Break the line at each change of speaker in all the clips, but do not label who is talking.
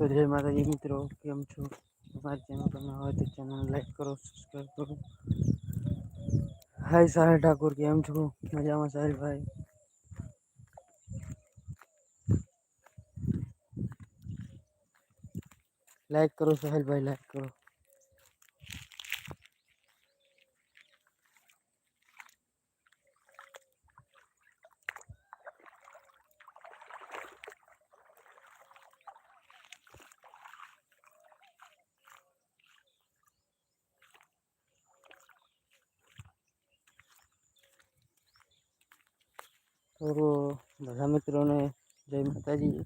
તો જય માતાજી મિત્રો કેમ છો? અમારી ચેનલ તમે હોય તો ચેનલ લાઈક કરો સબસ્ક્રાઈબ કરો. હાય સાહેલ ઠાકુર, કેમ છો? મજામાં સાહેલભાઈ લાઈક કરો સાહેલભાઈ લાઈક કરો. તો બધા મિત્રોને જય માતાજી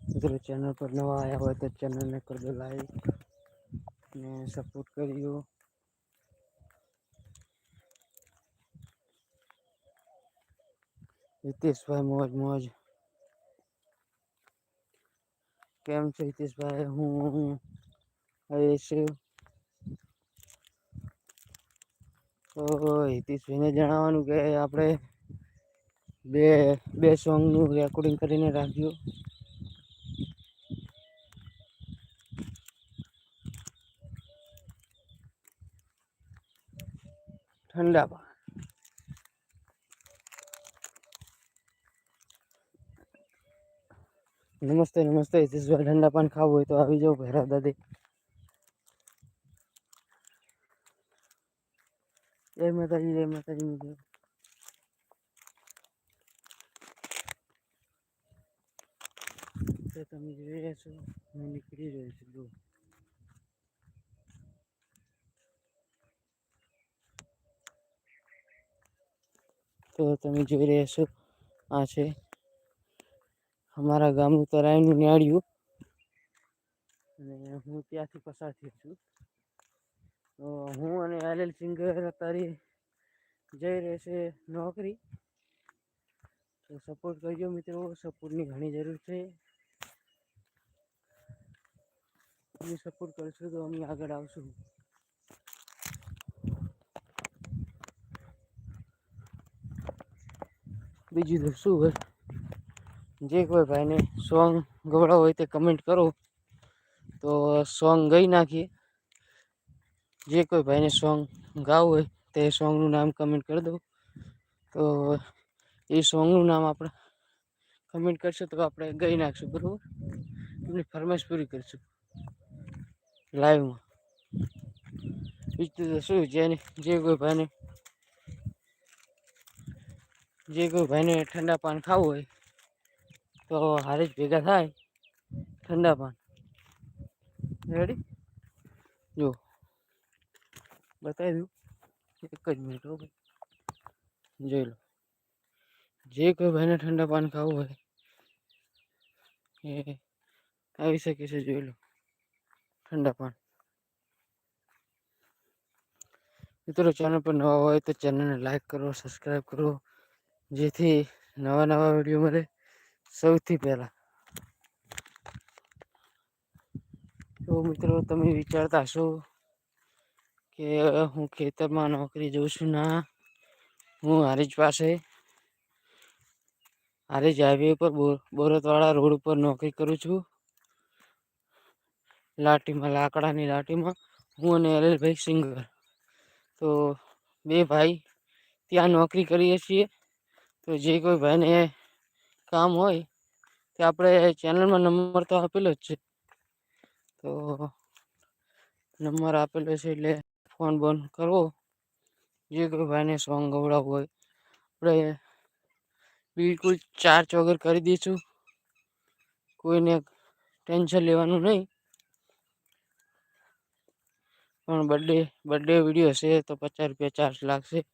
મિત્રો ચેનલ પર નવા આવ્યા હોય તો ચેનલને કરજો લાઈક ને સપોર્ટ કરજો હિતેશભાઈ મોજ મોજ કેમ છો હિતેશભાઈ હું હરેશ તો હિતેશભાઈને જણાવવાનું કે આપણે બે બે સોંગનું રેકોર્ડિંગ કરીને રાખજો ઠંડા પા નમસ્તે નમસ્તે, હિતેશભાઈ, ઠંડા પાન ખાવું હોય તો આવી જાઓ ભૈરવ દાદી. જય માતાજી જય માતાજી મિત્રો તો તમે જોઈ રહ્યા છો, હું નીકળી રહ્યો છું જો તો તમે જોઈ રહ્યા છો, આ છે અમારા ગામનું તરાઈનું ન્યાળિયું. અને હું ત્યાંથી પસાર થયો છું. તો હું અને આલેલ સિંગર અત્યારે જઈ રહેશે નોકરી. તો સપોર્ટ કરજો મિત્રો સપોર્ટની ઘણી જરૂર છે. અમે સપોર્ટ કરશું તો અમે આગળ આવશું. બીજું તો શું હોય? જે કોઈ ભાઈને સોંગ ગવડાવ હોય તે કમેન્ટ કરો. તો સોંગ ગઈ નાખીએ. જે કોઈ ભાઈને સોંગ ગાવું હોય, તે સોંગનું નામ કમેન્ટ કરી દો તો એ સોંગનું નામ આપણે કમેન્ટ કરશો, તો આપણે ગઈ નાખશું, બરાબર? એમની ફરમાઈશ પૂરી કરીશું. લાઈવમાં બીજું તો શું, જેને, જે કોઈ ભાઈને, જે કોઈ ભાઈને ઠંડા પાન ખાવું હોય, તો હારે જ ભેગા થાય, ઠંડા પાન. રેડી જો બતાવી દઉં એક જ મિનિટ હો ભાઈ જોઈ લો જે કોઈ ભાઈને ઠંડા પાન ખાવું હોય એ આવી શકે છે જોઈ લો ઠંડા પાન મિત્રો ચેનલ પર નવા હોય તો ચેનલને લાઈક કરો સબસ્ક્રાઈબ કરો જેથી નવા નવા વીડિયો મળે સૌથી પહેલાં તો મિત્રો તમે વિચારતા હશો કે હું ખેતરમાં નોકરી જઉં છું ના. હું હારીજ પાસે, હારીજ હાઈવે ઉપર બોરતવાળા રોડ ઉપર નોકરી કરું છું. લાઠીમાં, લાકડાની લાઠીમાં. હું અને અનિલભાઈ સિંગર. તો બે ભાઈ ત્યાં નોકરી કરીએ છીએ. તો જે કોઈ ભાઈને કામ હોય, તે આપણે ચેનલમાં નંબર તો આપેલો જ છે. તો નંબર આપેલો છે એટલે ફોન બંધ કરવો. જે કોઈ ભાઈને સોંગ ગવડાવવું હોય. આપણે બિલકુલ ચાર્જ વગર કરી દઈશું. કોઈને ટેન્શન લેવાનું નહીં. પણ બર્થડે બર્થડે વીડિયો હશે તો પચાસ રૂપિયા ચાર્જ લાગશે.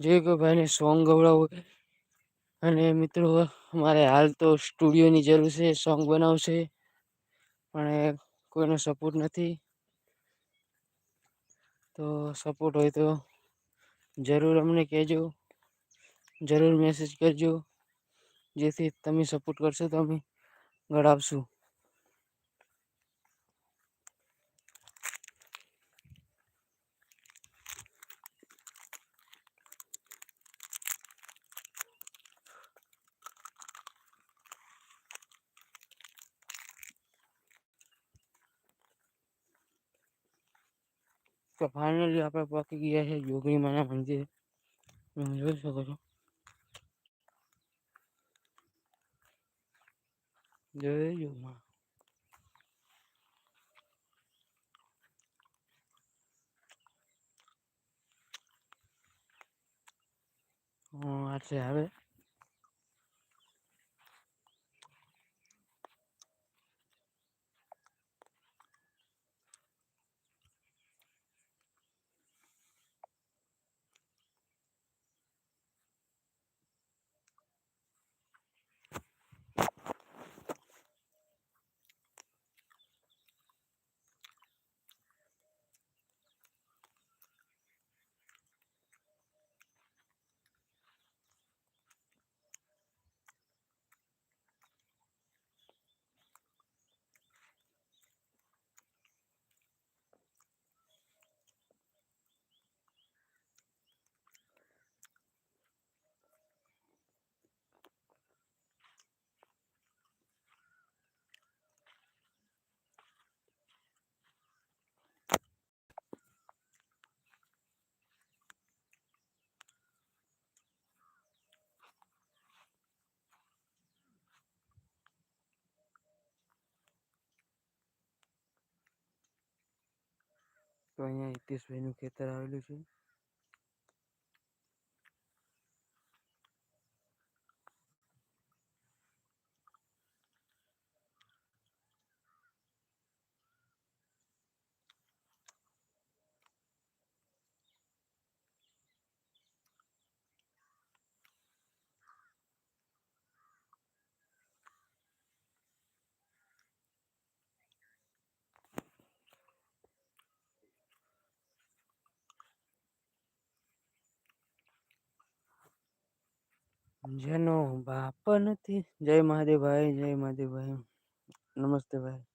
જે કોઈ ભાઈને સોંગ ગવડાવવું હોય. અને મિત્રો, અમારે હાલ તો સ્ટુડિયોની જરૂર છે, સોંગ બનાવશે. પણ કોઈનો સપોર્ટ નથી. તો સપોર્ટ હોય તો જરૂર અમને કહેજો. જરૂર મેસેજ કરજો. જેથી તમે સપોર્ટ કરશો તો અમે ગળાવશું. તો ફાઇનલી આપણે પહોંચી ગયા છે યોગી માના મંદિરે. તમે જોઈ શકો છો. જય યોગમાં આ છે હવે. તો અહીંયા હિતેશભાઈનું ખેતર આવેલું છે. જેનો બાપ નથી જય મહાદેવભાઈ જય મહાદેવભાઈ નમસ્તે ભાઈ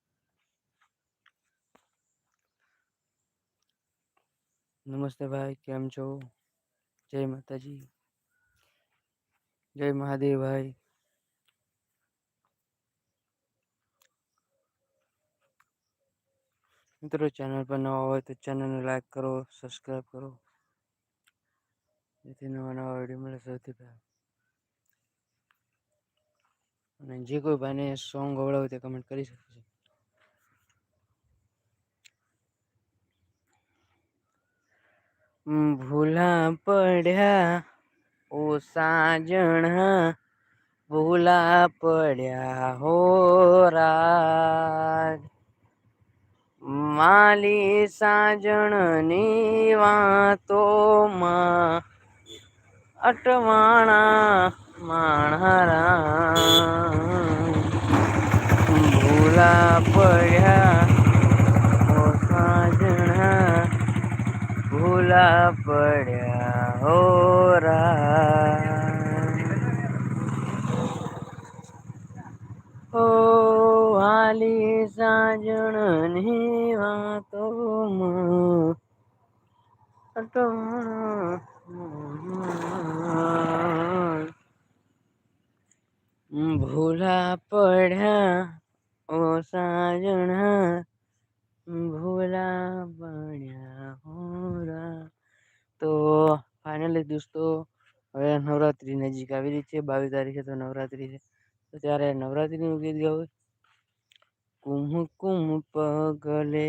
નમસ્તે ભાઈ કેમ છો જય માતાજી જય મહાદેવભાઈ મિત્રો ચેનલ પર નવા હોય તો ચેનલને લાઈક કરો સબસ્ક્રાઈબ કરો જેથી નવા નવા વીડિયો મળે સૌથી પહેલાં અને જે કોઈ ભાઈને સોંગ ગવડાવે તે કમેન્ટ કરી શકે છે. ભૂલા પડ્યા, ઓ સાજણા, ભૂલા પડ્યા હો રાગ માલી સાજણની વાતોમાં અટવાણા માણહારા ભૂલા પડ્યા સાજણા ભૂલા પડ્યા હો ઓ વાલી સાજણની વાતોમાં અટવાણા ભૂલા પડ્યા ઓ સાજણા ભૂલા પડ્યા હોરા. તો ફાઇનલી દોસ્તો, હવે નવરાત્રી નજીક આવી રહી છે, બાવીસ તારીખે તો નવરાત્રી છે. તો ત્યારે નવરાત્રીનું ગીત ગાવું. કુમ કુમ પગલે,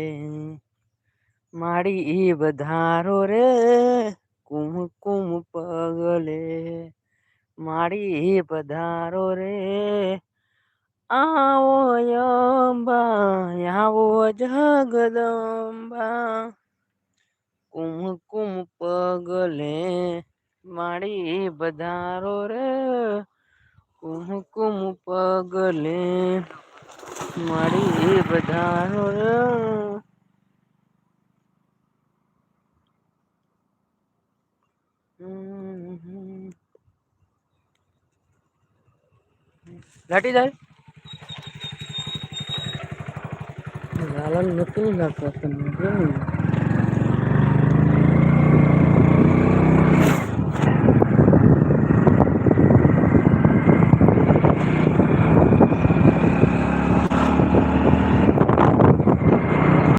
માડી વધારો રે. કુમ કુમ પગલે માડી પધારો રે. આવો અંબા આવો જગદંબા. કુમ કુમ પગલે માડી પધારો રે. કુમ કુમ પગલે માડી પધારો રે. લાટી જાય? લાલન નથી કેમ?